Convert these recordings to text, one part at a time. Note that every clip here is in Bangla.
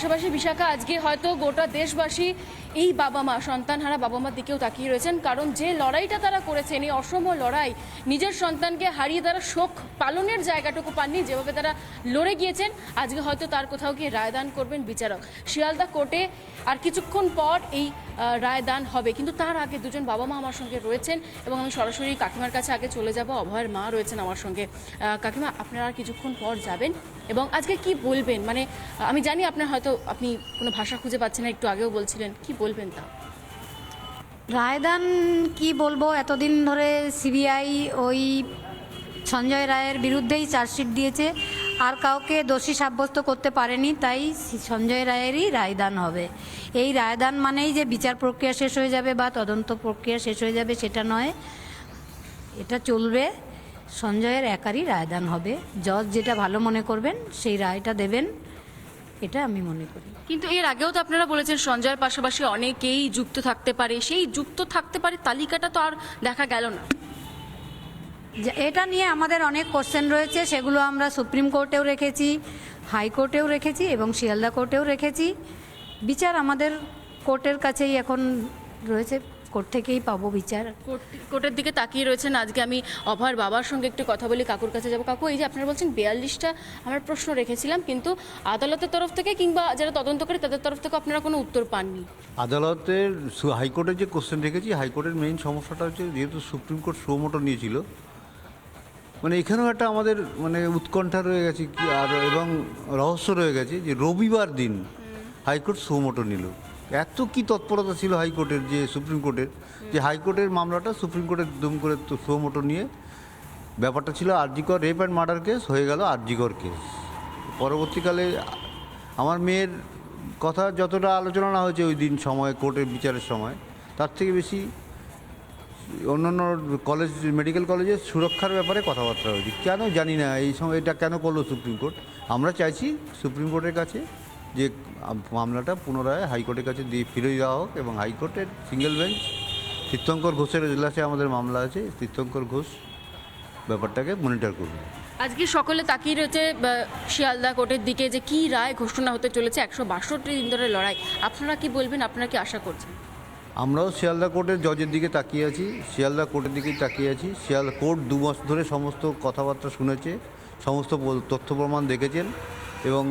পাশাপাশি বিশাখা, আজকে হয়তো গোটা দেশবাসী এই বাবা মা, সন্তানহারা বাবা মার দিকেও তাকিয়ে রয়েছেন, কারণ যে লড়াইটা তারা করেছেন, এই অসম লড়াই নিজের সন্তানকে হারিয়ে তারা শোক পালনের জায়গাটুকু পাননি, যেভাবে তারা লড়ে গিয়েছেন। আজকে হয়তো তার কোথাও গিয়ে রায়দান করবেন বিচারক। শিয়ালদা কোর্টে আর কিছুক্ষণ পর এই রায়দান হবে, কিন্তু তার আগে দুজন বাবা মা আমার সঙ্গে রয়েছেন এবং আমি সরাসরি কাকিমার কাছে আগে চলে যাব, অভয়ের মা রয়েছেন আমার সঙ্গে। কাকিমা, আপনারা কিছুক্ষণ পর যাবেন। এবং আজকে কি বলবেন? মানে আমি জানি আপনার হয়তো আপনি কোনো ভাষা খুঁজে পাচ্ছেন না, একটু আগেও বলছিলেন, কি বলবেন তা? রায়দান কি বলব? এতদিন ধরে সিবিআই ওই সঞ্জয় রায়ের বিরুদ্ধেই চার্জশিট দিয়েছে। আর কাউকে দোষী সাব্যস্ত করতে পারেনি, তাই সঞ্জয় রায়েরই রায়দান হবে। এই রায়দান মানেই যে বিচার প্রক্রিয়া শেষ হয়ে যাবে বা তদন্ত প্রক্রিয়া শেষ হয়ে যাবে সেটা নয়, এটা চলবে। সঞ্জয়ের একারই রায়দান হবে। জজ যেটা ভালো মনে করবেন সেই রায়টা দেবেন এটা আমি মনে করি। কিন্তু এর আগেও তো আপনারা বলেছেন সঞ্জয়ের পাশাপাশি অনেকেই যুক্ত থাকতে পারে। সেই যুক্ত থাকতে পারে তালিকাটা তো আর দেখা গেল না। এটা নিয়ে আমাদের অনেক কোশ্চেন রয়েছে সেগুলো আমরা সুপ্রিম কোর্টেও রেখেছি হাইকোর্টেও রেখেছি এবং শিয়ালদা কোর্টেও রেখেছি। বিচার আমাদের কোর্টের কাছেই এখন রয়েছে। কোর্ট থেকেই পাবো বিচার। কোর্ট- কোর্টের দিকে তাকিয়ে রয়েছেন আজকে আমি অভয়ের বাবার সঙ্গে একটু কথা বলি কাকুর কাছে যাব। কাকু এই যে আপনারা বলছেন বিয়াল্লিশটা আমরা প্রশ্ন রেখেছিলাম কিন্তু আদালতের তরফ থেকে কিংবা যারা তদন্ত করে তাদের তরফ থেকে আপনারা কোনো উত্তর পাননি? আদালতের হাইকোর্টের যে কোশ্চেন রেখেছি হাইকোর্টের মেইন সমস্যাটা হচ্ছে যেহেতু সুপ্রিম কোর্ট সুমোটো নিয়েছিল মানে এখানেও একটা আমাদের মানে উৎকণ্ঠা রয়ে গেছে কি আর এবং রহস্য রয়ে গেছে যে রবিবার দিন হাইকোর্ট সুমোটো নিল। এত কি তৎপরতা ছিল হাইকোর্টের যে সুপ্রিম কোর্টের যে হাইকোর্টের মামলাটা সুপ্রিম কোর্টের দুম করে সুমোটো নিয়ে ব্যাপারটা ছিল RG Kar rape and murder case হয়ে গেল আরজিকর কেস পরবর্তীকালে আমার মেয়ের কথা যতটা আলোচনা না হয়েছে ওই দিন সময় কোর্টের বিচারের সময় তার থেকে বেশি অন্যান্য কলেজ মেডিকেল কলেজের সুরক্ষার ব্যাপারে কথাবার্তা হয়েছে কেন জানি না এই সময় এটা কেন করল সুপ্রিম কোর্ট? আমরা চাইছি সুপ্রিম কোর্টের কাছে যে মামলাটা পুনরায় হাইকোর্টের কাছে দিয়ে ফিরে দেওয়া হোক এবং হাইকোর্টের সিঙ্গেল বেঞ্চ তীর্থঙ্কর ঘোষের এজলাসে আমাদের মামলা আছে তীর্থঙ্কর ঘোষ ব্যাপারটাকে মনিটর করবে আজকে সকলে তাকিয়ে রয়েছে শিয়ালদা কোর্টের দিকে যে কি রায় ঘোষণা হতে চলেছে একশো বাষট্টি দিন ধরে লড়াই। আপনারা কি বলবেন আপনারা কি আশা করছেন? আমরাও শিয়ালদা কোর্টের জজের দিকে তাকিয়ে আছি শিয়ালদা কোর্টের দিকেই তাকিয়ে আছি। শিয়ালদা কোর্ট দু মাস ধরে সমস্ত কথাবার্তা শুনেছে সমস্ত তথ্য প্রমাণ দেখেছেন এবং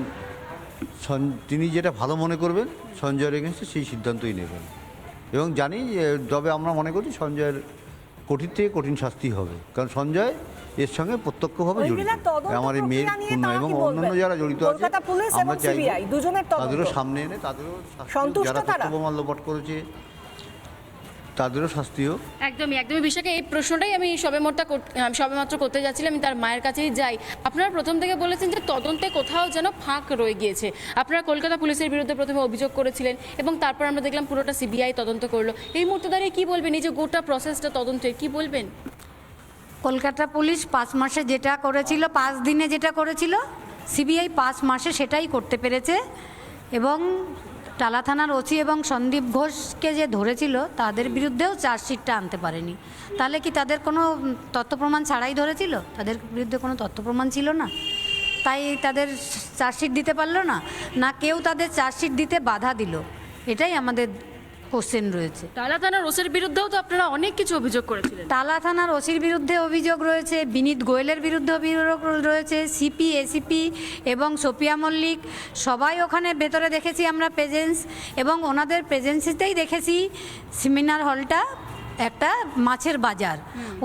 তিনি যেটা ভালো মনে করবেন সঞ্জয়ের এগেনস্টে সেই সিদ্ধান্তই নেবেন। এবং জানি যে তবে আমরা মনে করি সঞ্জয়ের কঠিন থেকে কঠিন শাস্তি হবে। কারণ সঞ্জয় এর সঙ্গে প্রত্যক্ষভাবে জড়িত। আমার এই মেয়ের পূর্ণ খুন এবং অন্যান্য যারা জড়িত আছে আমরা চাই। তাদেরও সামনে এনে তাদেরও যারা কর্তব্য প্রমাণ করেছে তাদেরও শাস্তি হোক একদমই একদমই। বিষয়কে এই প্রশ্নটাই আমি সবে মাত্র সবে মাত্র করতে যাচ্ছিলাম আমি তার মায়ের কাছেই যাই। আপনারা প্রথম থেকে বলেছেন যে তদন্তে কোথাও যেন ফাঁক রয়ে গিয়েছে। আপনারা কলকাতা পুলিশের বিরুদ্ধে প্রথমে অভিযোগ করেছিলেন এবং তারপর আমরা দেখলাম পুরোটা সিবিআই তদন্ত করল। এই মুহূর্তে দাঁড়িয়ে কী বলবেন? এই যে গোটা প্রসেসটা তদন্তের কি বলবেন? কলকাতা পুলিশ পাঁচ মাসে যেটা করেছিল পাঁচ দিনে যেটা করেছিল সিবিআই পাঁচ মাসে সেটাই করতে পেরেছে এবং টালা থানার ওসি এবং সন্দীপ ঘোষকে যে ধরেছিল, তাদের বিরুদ্ধেও চার্জশিটটা আনতে পারেনি। তাহলে কি তাদের কোনো তথ্য প্রমাণ ছাড়াই ধরেছিল? তাদের বিরুদ্ধে কোনো তথ্য প্রমাণ ছিল না? তাই তাদের চার্জশিট দিতে পারল না? না কেউ তাদের চার্জশিট দিতে বাধা দিল? এটাই আমাদের কোশ্চেন রয়েছে। টালা থানার ওসির বিরুদ্ধেও তো আপনারা অনেক কিছু অভিযোগ করেছিলেন। তালা থানার ওসির বিরুদ্ধে অভিযোগ রয়েছে বিনীত গোয়েলের বিরুদ্ধে অভিযোগ রয়েছে সিপি এসিপি এবং সোপিয়া মল্লিক। সবাই ওখানে ভেতরে দেখেছি আমরা প্রেজেন্স এবং ওনাদের প্রেজেন্সিতেই দেখেছি সেমিনার হলটা একটা মাছের বাজার।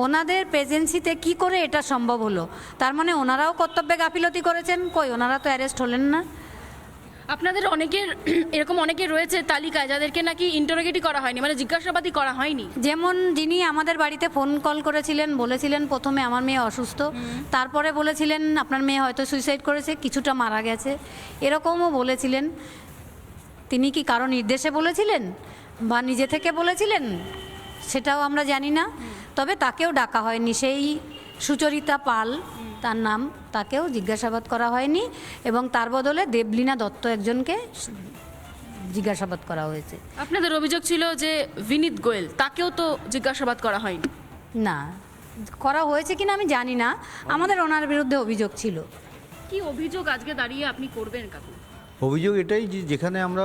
ওনাদের প্রেজেন্সিতে কি করে এটা সম্ভব হলো? তার মানে ওনারাও কর্তব্যে গাফিলতি করেছেন কই ওনারা তো অ্যারেস্ট হলেন না। আপনাদের অনেকের এরকম অনেকে রয়েছে তালিকায় যাদেরকে নাকি ইন্টারোগেটই করা হয়নি মানে জিজ্ঞাসাবাদই করা হয়নি। যেমন যিনি আমাদের বাড়িতে ফোন কল করেছিলেন বলেছিলেন প্রথমে আমার মেয়ে অসুস্থ তারপরে বলেছিলেন আপনার মেয়ে হয়তো সুইসাইড করেছে কিছুটা মারা গেছে। এরকমও বলেছিলেন। তিনি কি কারও নির্দেশে বলেছিলেন? বা নিজে থেকে বলেছিলেন? সেটাও আমরা জানি না। তবে তাকেও ডাকা হয়নি। সেই সুচরিতা পাল তার নাম তাকেও জিজ্ঞাসাবাদ করা হয়নি এবং তার বদলে দেবলীনা দত্ত একজনকে জিজ্ঞাসাবাদ করা হয়েছে। আপনাদের অভিযোগ ছিল যে বিনীত গোয়েল তাকেও তো জিজ্ঞাসাবাদ করা হয়নি। না করা হয়েছে কিনা আমি জানি না আমাদের ওনার বিরুদ্ধে অভিযোগ ছিল। কি অভিযোগ আজকে দাঁড়িয়ে আপনি করবেন কাকু? অভিযোগ এটাই যে যেখানে আমরা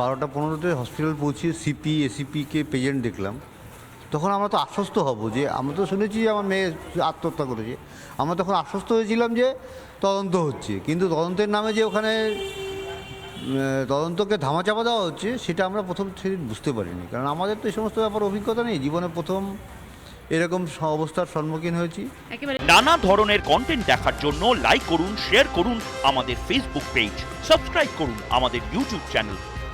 বারোটা পনেরোতে হসপিটাল পৌঁছে সিপি এসিপিকে পেশেন্ট দেখলাম। তখন আমরা তো আশ্বস্ত হব যে, আমরা তো শুনেছি যে আমার মেয়ে আত্মহত্যা করেছে। আমরা তখন আশ্বস্ত হয়েছিলাম যে তদন্ত হচ্ছে। কিন্তু তদন্তের নামে যে ওখানে তদন্তকে ধামাচাপা দেওয়া হচ্ছে, সেটা আমরা প্রথম সেদিন বুঝতে পারিনি। কারণ আমাদের তো এই সমস্ত ব্যাপার অভিজ্ঞতা নেই। জীবনে প্রথম এরকম অবস্থার সম্মুখীন হয়েছি। নানা ধরনের কন্টেন্ট দেখার জন্য লাইক করুন শেয়ার করুন আমাদের ফেসবুক পেজ সাবস্ক্রাইব করুন আমাদের ইউটিউব চ্যানেল